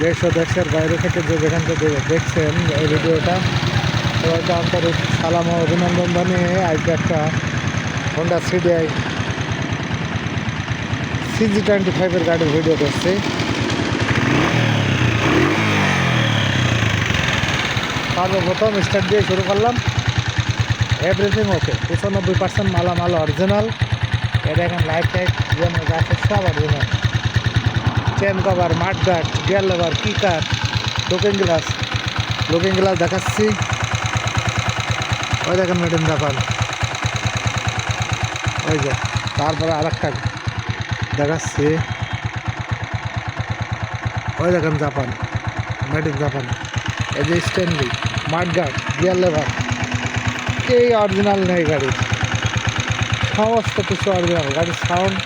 দেশ ও দেশের বাইরে থেকে যে যেখান থেকে দেখছেন এই ভিডিওটা, সবাইকে আন্তরিক সালাম ও অভিনন্দন জানিয়ে আজকে একটা হোন্ডা সিডিআই সিজি টোয়েন্টি ফাইভের গাড়ির ভিডিও করছি। সর্বপ্রথম স্টার্ট দিয়ে শুরু করলাম। এভরিথিং ওকে পঁচানব্বই পার্সেন্ট মালামাল অরিজিনাল এটা এখন লাইট টাইট যেন গাছের সব original chain cover, mudguard gear lever kicker looking glass. Looking glass দেখাচ্ছি। ওই দেখেন মেড ইন জাপান। ওই যে, তারপরে আর একটা দেখাচ্ছি। ওই দেখেন জাপান। মেড ইন জাপান এই যে স্ট্যান্ডি মাঠ গার্ড গিয়ার লেভার এই অরিজিনাল নেই গাড়ির। সমস্ত কিছু অরিজিনাল গাড়ির সাউন্ড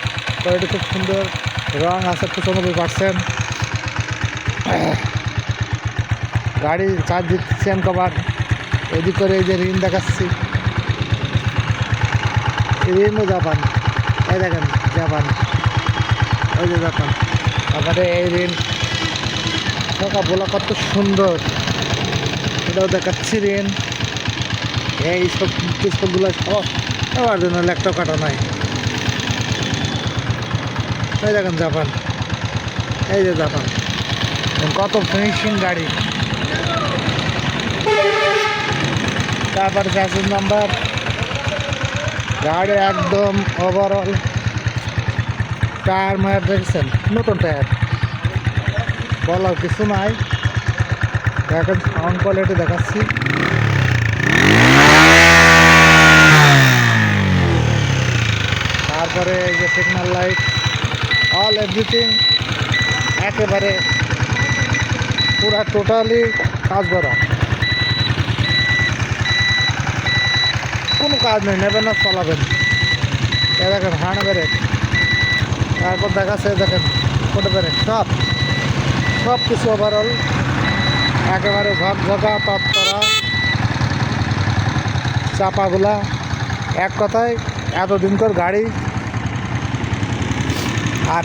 কোয়ালিটি খুব সুন্দর। রং আছে পঁচানব্বই পার্সেন্ট গাড়ি চার্জ দিচ্ছি কভার এদিক করে এই যে ঋণ দেখাচ্ছি। ঋণও জাপান। এই দেখেন, জাপান। ওই যে জাপান। তারপরে এই ঋণ টাকা বলা কত সুন্দর। এটাও দেখাচ্ছি ঋণ এই সব পিস্তলগুলো সব সবার জন্য একটা কাটা নাই। এই দেখেন জাপান। এই যে জাপান। কত ফিনিশিং গাড়ি। তারপরে চাষের নাম্বার গাড়ি একদম ওভারঅল টায়ার মায়ার দেখছেন? নতুন টায়ার। বলার কিছু নাই। দেখেন সাউন্ড কোয়ালিটি দেখাচ্ছি। তারপরে এই যে সিগন্যাল লাইট অল এভরিথিং একেবারে পুরা টোটালি কাজ করা। কোনো কাজ নেই, নেবেন না, চলাবেন। এ দেখেন, হাঁড় বেড়ে। তারপর দেখাচ্ছে, দেখেন কোটে বেড়ে। সব সব কিছু ওভারঅল একেবারে ঝকঝকা তৎপরা চাপাগুলা, এক কথায়, এতদিনকার গাড়ি আর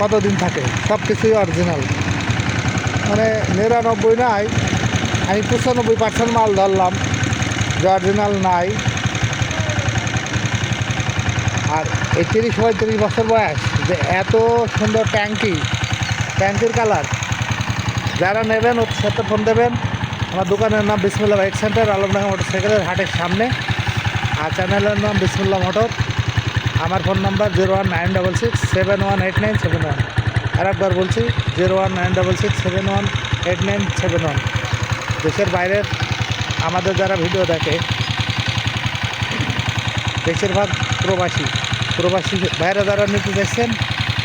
কতদিন থাকে? সব কিছুই অরিজিনাল মানে নিরানব্বই নাই, আমি পঁচানব্বই পার্সেন্ট মাল ধরলাম, যে অরিজিনাল নাই। আর এই তিরিশ পঁয়ত্রিশ বছর বয়স, যে এত সুন্দর ট্যাঙ্কি, ট্যাঙ্কির কালার। যারা নেবেন ওর সাথে ফোন দেবেন। আমার দোকানের নাম বিসমুল্লাহ বাইক সেন্টার, আলমডাঙ্গা মোটরসাইকেলের হাটের সামনে। আর চ্যানেলের নাম বিসমুল্লাহ মোটর। আমার phone number zero one nine double six seven one eight nine seven one. আর একবার বলছি, zero one nine double six seven one eight nine seven one. দেশের বাইরের আমাদের যারা ভিডিও দেখে, বেশিরভাগ প্রবাসী প্রবাসী বাইরে যারা নিতে চাইছেন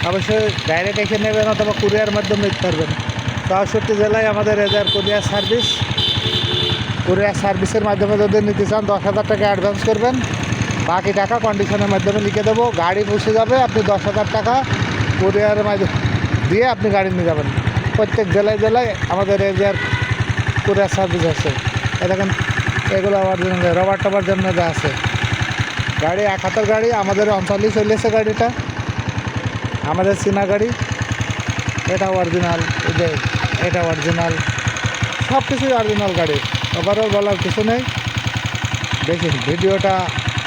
অবশ্যই ডাইরেক্ট এসে নেবেন অথবা কুরিয়ার মাধ্যমে নিতে পারবেন। চৌষট্টি জেলায় আমাদের এজার কুরিয়ার সার্ভিস কুরিয়ার সার্ভিসের মাধ্যমে যদি নিতে চান, দশ হাজার টাকা অ্যাডভান্স করবেন। বাকি টাকা কন্ডিশনের মাধ্যমে লিখে দেবো। গাড়ি পৌঁছে যাবে, আপনি দশ হাজার টাকা কুরিয়ারের মাধ্যমে দিয়ে আপনি গাড়ি নিয়ে যাবেন। প্রত্যেক জেলায় জেলায় আমাদের এরিয়ার কুরিয়ার সার্ভিস আছে। দেখেন, এগুলো আবার রবার টবার জন্য যা আছে। গাড়ি, এক হাতের গাড়ি, আমাদের অঞ্চলেই চলেছে গাড়িটা। আমাদের চীনা গাড়ি, এটা অরিজিনাল এটা অরিজিনাল সব কিছুই অরিজিনাল গাড়ি। ওভারঅল বলার কিছু নেই। বেশি ভিডিওটা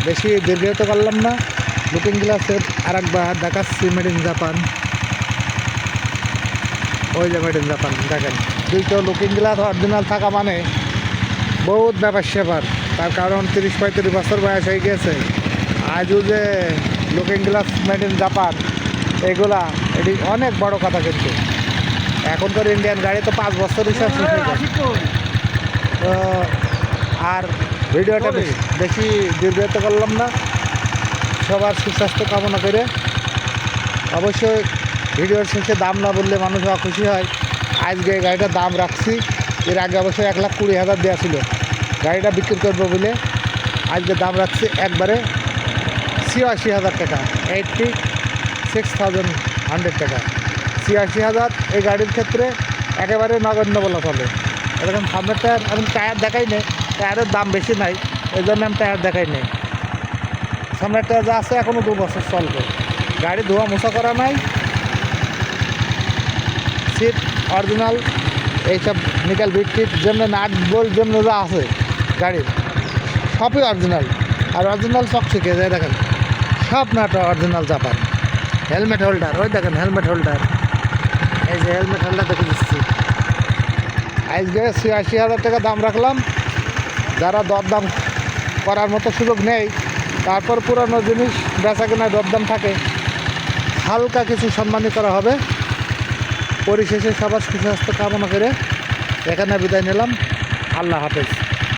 বেশি দীর্ঘিত করলাম না। লুকিং গ্লাসের আর একবার দেখাচ্ছি মেড ইন জাপান ওই যে মেড ইন জাপান দেখেন। দুইটো লুকিং গ্লাস অরিজিনাল থাকা মানে বহুত ব্যাপার সেবার। তার কারণ তিরিশ পঁয়ত্রিশ বছর বয়স হয়ে গেছে। আজও যে looking glass made in Japan এগুলা, এটি অনেক বড় কথা কিন্তু। এখনকার ইন্ডিয়ান গাড়ি তো পাঁচ বছর হিসাব আর ভিডিওটা বেশি দীর্ঘায়িত করলাম না। সবার সুস্বাস্থ্য কামনা করে। অবশ্যই ভিডিওর শেষে দাম না বললে মানুষ খুশি হয়। আজকে এই গাড়িটার দাম রাখছি। এর আগে অবশ্যই এক লাখ কুড়ি হাজার দেওয়া ছিল। গাড়িটা বিক্রি করব বলে আজকে দাম রাখছি একবারে ছিয়াশি হাজার টাকা এইটটি সিক্স থাউজেন্ড হান্ড্রেড টাকা। ছিয়াশি হাজার এই গাড়ির ক্ষেত্রে একেবারে নগণ্য বলা চলে। এরকম সামনের টায়ার আমি টায়ার দেখাই নেই। টায়ারের দাম বেশি নাই, এই জন্য আমি টায়ার দেখাই নেই। সামনের টায়ার যা আছে এখনও দু বছর চলবে। গাড়ি ধোয়া মোছা করা নাই। সিট অরিজিনাল এইসব নিকেল বিটকিট যেমনি নাট বোল্ট যেমনি যা আছে গাড়ির, সবই অরিজিনাল আর অরিজিনাল চকচকে যায়, দেখেন। সব nut original Japan. Helmet holder ওই দেখেন হেলমেট হোল্ডার এই যে হেলমেট হোল্ডার দেখে দিচ্ছি। আজকে ছিয়াশি হাজার টাকা দাম রাখলাম। যারা দরদাম করার মতো সুযোগ নেই, তারপর পুরানো জিনিস বেচা কেনায় দরদাম থাকে। হালকা কিছু সম্মানী করা হবে। পরিশেষে সবার সুস্বাস্থ্য কামনা করে এখানে বিদায় নিলাম। আল্লাহ হাফেজ।